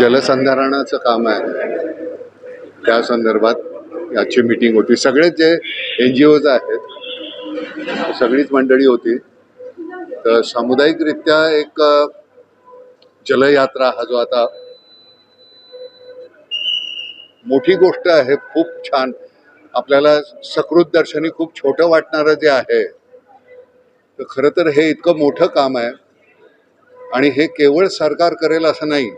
जलसंधारणाचं काम आहे. त्या संदर्भात याची मीटिंग होती. सगळेच जे एन जी ओज आहेत सगळीच मंडळी होती. तर सामुदायिकरित्या एक जलयात्रा हा जो आता मोठी गोष्ट आहे खूप छान. आपल्याला सकृत दर्शनी खूप छोटं वाटणारं जे आहे तर खरं तर हे इतकं मोठं काम आहे. आणि हे केवळ सरकार करेल असं नाही.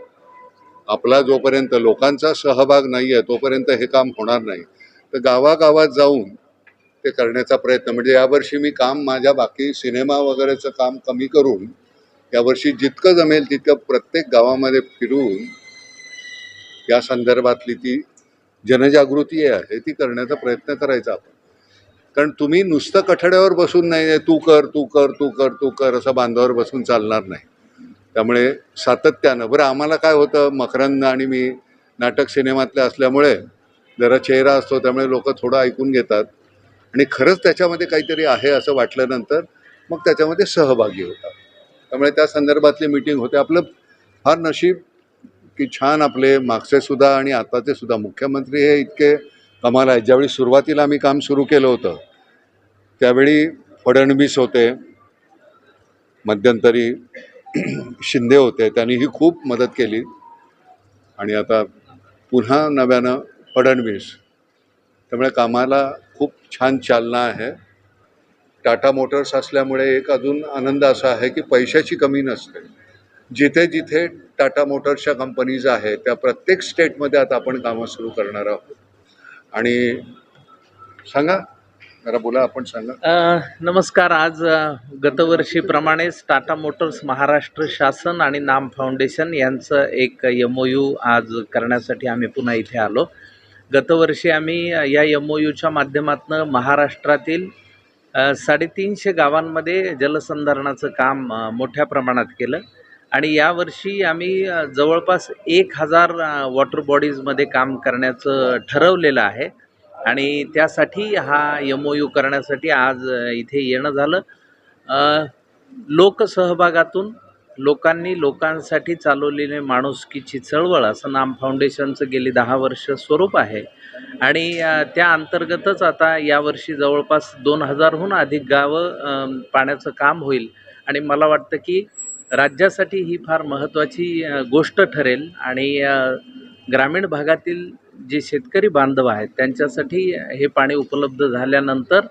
आपला जोपर्यंत लोकांचा सहभाग नाही आहे तोपर्यंत हे काम होणार नाही. तर गावागावात जाऊन ते करण्याचा प्रयत्न म्हणजे यावर्षी मी काम माझ्या बाकी सिनेमा वगैरेचं काम कमी करून यावर्षी जितकं जमेल तितकं प्रत्येक गावामध्ये फिरून या संदर्भातली ती जनजागृती आहे ती करण्याचा प्रयत्न करायचा आपण. कारण तुम्ही नुसतं कठड्यावर बसून नाही तू कर तू कर तू कर तू कर असं बांधावर बसून चालणार नाही. त्यामुळे सातत्यानं. बरं आम्हाला काय होतं मकरंद आणि मी नाटक सिनेमातले असल्यामुळे जरा चेहरा असतो त्यामुळे लोक थोडं ऐकून घेतात. आणि खरंच त्याच्यामध्ये काहीतरी आहे असं वाटल्यानंतर मग त्याच्यामध्ये सहभागी होतात. त्यामुळे त्या संदर्भातली मीटिंग होते. आपलं फार नशीब की छान आपले मागचेसुद्धा आणि आताचे सुद्धा मुख्यमंत्री हे इतके कमाल आहेत. ज्यावेळी सुरुवातीला आम्ही काम सुरू केलं होतं त्यावेळी फडणवीस होते मध्यंतरी शिंदे होते त्यांनीही खूप मदत केली. आणि आता पुन्हा नव्यानं फडणवीस. त्यामुळे कामाला खूप छान चालना आहे. टाटा मोटर्स असल्यामुळे एक अजून आनंद असा आहे की पैशाची कमी नसते. जिथे जिथे टाटा मोटर्सच्या कंपनीज आहेत त्या प्रत्येक स्टेटमध्ये आता आपण कामं सुरू करणार आहोत. आणि सांगा जरा बोला आपण सांगा. नमस्कार. आज गतवर्षीप्रमाणेच टाटा मोटर्स महाराष्ट्र शासन आणि नाम फाउंडेशन यांचं एक एम ओ यू आज करण्यासाठी आम्ही पुन्हा इथे आलो. गतवर्षी आम्ही या एम ओ यूच्या माध्यमातून महाराष्ट्रातील साडेतीनशे गावांमध्ये जलसंधारणाचं काम मोठ्या प्रमाणात केलं. आणि यावर्षी आम्ही जवळपास एक हजार वॉटर बॉडीजमध्ये काम करण्याचं ठरवलेलं आहे. आणि त्यासाठी हा एम ओ यू करण्यासाठी आज इथे येणं झालं. लोकसहभागातून लोकांनी लोकांसाठी चालवलेली माणुसकीची चळवळ असं नाम फाउंडेशनचं गेली दहा वर्ष स्वरूप आहे. आणि त्या अंतर्गतच आता यावर्षी जवळपास दोन हजारहून अधिक गावं पाण्याचं काम होईल. आणि मला वाटतं की राज्यासाठी ही फार महत्त्वाची गोष्ट ठरेल. आणि ग्रामीण भागातील जे शेतकरी बांधव आहेत त्यांच्यासाठी हे पाणी उपलब्ध झाल्यानंतर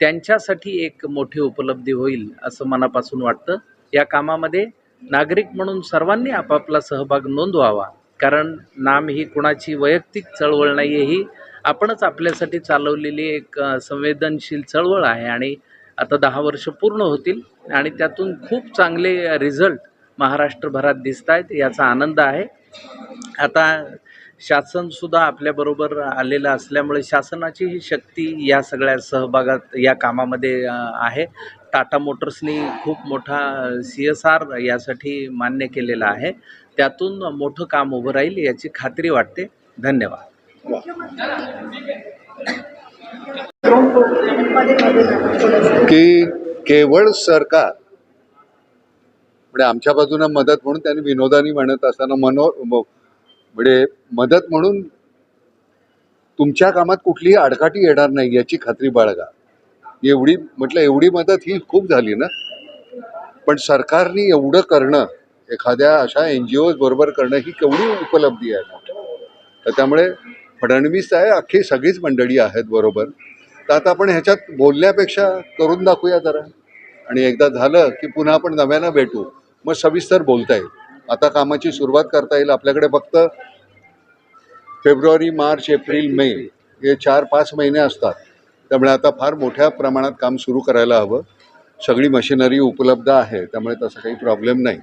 त्यांच्यासाठी एक मोठी उपलब्धी होईल असं मनापासून वाटतं. या कामामध्ये नागरिक म्हणून सर्वांनी आपापला सहभाग नोंदवावा. कारण नाम ही कुणाची वैयक्तिक चळवळ नाही आहे ही आपणच आपल्यासाठी चालवलेली एक संवेदनशील चळवळ आहे आणि आता दहा वर्ष पूर्ण होतील आणि त्यातून खूप चांगले रिझल्ट महाराष्ट्रभरात दिसत आहेत याचा आनंद आहे. आता शासनसुद्धा आपल्याबरोबर आलेलं असल्यामुळे शासनाची ही शक्ती या सगळ्या सहभागात या कामामध्ये आहे. टाटा मोटर्सनी खूप मोठा सी एस आर यासाठी मान्य केलेला आहे. त्यातून मोठं काम उभं राहील याची खात्री वाटते. धन्यवाद. की केवळ सरकार म्हणजे आमच्या बाजूनं मदत म्हणून त्यांनी विनोदानी म्हणत असताना मनो म्हणजे मदत म्हणून तुमच्या कामात कुठलीही आडकाठी येणार नाही याची खात्री बाळगा. एवढी म्हटलं एवढी मदत ही खूप झाली ना. पण सरकारने एवढं करणं एखाद्या अशा एन जी ओज बरोबर करणं ही केवढी उपलब्धी आहे? तर त्यामुळे फडणवीस आहे अख्खी सगळीच मंडळी आहेत बरोबर. तर आता आपण ह्याच्यात बोलण्यापेक्षा करून दाखवूया जरा. आणि एकदा झालं की पुन्हा आपण नव्यानं भेटू. मग सविस्तर बोलता येईल. आता कामाची सुरुवात करता येईल. आपल्याकडे फक्त फेब्रुवारी मार्च एप्रिल मे हे चार पाच महिने असतात. त्यामुळे आता फार मोठ्या प्रमाणात काम सुरू करायला हवं. सगळी मशिनरी उपलब्ध आहे त्यामुळे तसं काही प्रॉब्लेम नाही.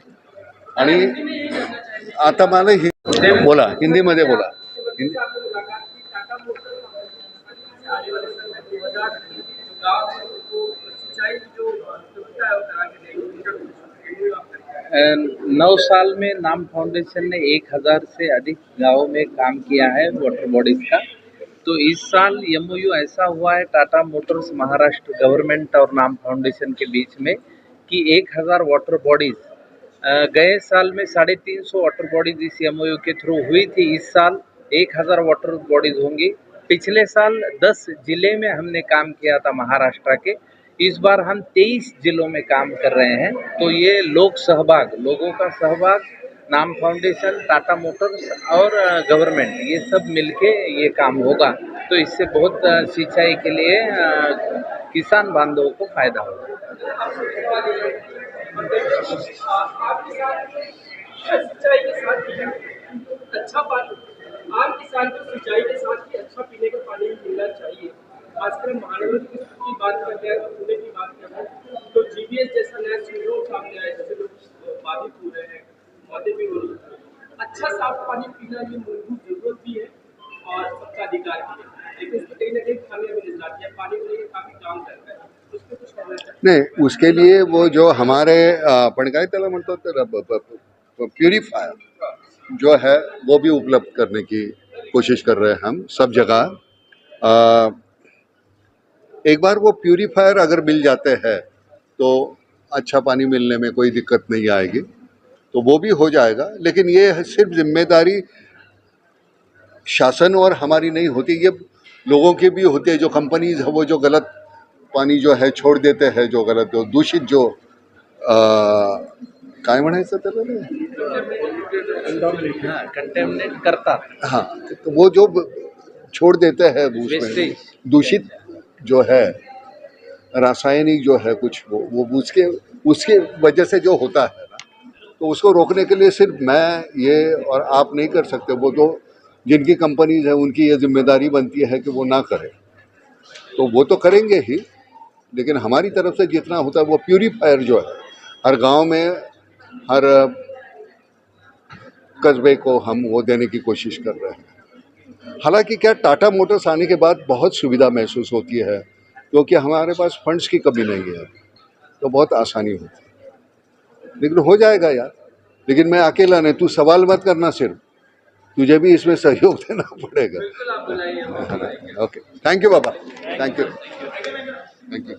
आणि आता मला हि बोला हिंदीमध्ये बोला. हिंदी नौ साल में नाम फाउंडेशन ने एक हज़ार से अधिक गाँवों में काम किया है वाटर बॉडीज का। तो इस साल एमओयू ऐसा हुआ है टाटा मोटर्स महाराष्ट्र गवर्नमेंट और नाम फाउंडेशन के बीच में कि एक हज़ार वाटर बॉडीज़ गए साल में साढ़े तीन सौ वाटर बॉडीज इस एमओयू के थ्रू हुई थी। इस साल एक हज़ार वाटर बॉडीज होंगी। पिछले साल दस ज़िले में हमने काम किया था महाराष्ट्र के। इस बार हम तेईस जिलों में काम कर रहे हैं। तो ये लोक सहभाग, लोगों का सहभाग, नाम फाउंडेशन, टाटा मोटर्स और गवर्नमेंट, ये सब मिलके ये काम होगा। तो इससे बहुत सिंचाई के लिए किसान बांधवों को फ़ायदा होगा। अच्छा पानी आम किसान को सिंचाई के साथ ही अच्छा पीने का पानी मिलना चाहिए। खासकर महानगर की बात करते हैं, पुणे की बात करते हैं तो जीबीएस जैसा नया सिंड्रोम सामने आया जिससे लोग बाधित हो रहे हैं, मौतें भी हो रही हैं। अच्छा साफ़ पानी पीना ये मूलभूत ज़रूरत भी है और सबका अधिकार भी है। लेकिन उसकी कहीं ना कहीं खामियाँ भी नज़र आती पानी को लेकर काफ़ी काम करता है। नाही, उसके लिए वो जो हमारे आपण काय त्याला म्हणतो तर जो है, वो भी उपलब्ध करने की कोशिश कर रहे हैं हम, सब जगह। एक बार वो प्यूरीफायर अगर मिल जाते हैं तो अच्छा पानी मिलने में कोई दिक्कत नहीं आएगी। तो वो भी हो जाएगा लेकिन ये सिर्फ़ ज़िम्मेदारी शासन और हमारी नहीं होती। ये लोगों की भी होती है जो कंपनीज़ है वो जो गलत पानी जो है छोड़ देते हैं जो गलत जो दूषित जो काय म्हणायचं त्याला? हाँ कंटेमिनेट करतात. हाँ तो वो जो छोड़ देते हैं दूषित जो है, रासायनिक जो है कुछ, वो वो उसके उसके वजह से जो होता है ना तो उसको रोकने के लिए सिर्फ़ मैं, ये और आप नहीं कर सकते। वो तो जिनकी कंपनीज़ है, उनकी ये ज़िम्मेदारी बनती है कि वो ना करें। तो वो तो करेंगे ही, लेकिन हमारी तरफ़ से जितना होता है, वो प्यूरीफायर जो है, हर गाँव में, हर, कस्बे को हम वो देने की कोशिश कर रहे हैं। हालाँकि क्या टाटा मोटर्स आने के बाद बहुत सुविधा महसूस होती है क्योंकि हमारे पास फंड्स की कमी नहीं है तो बहुत आसानी होती है। लेकिन हो जाएगा यार लेकिन मैं अकेला नहीं तू सवाल मत करना सिर्फ़। तुझे भी इसमें सहयोग देना पड़ेगा। ओके थैंक यू बाबा थैंक यू थैंक यू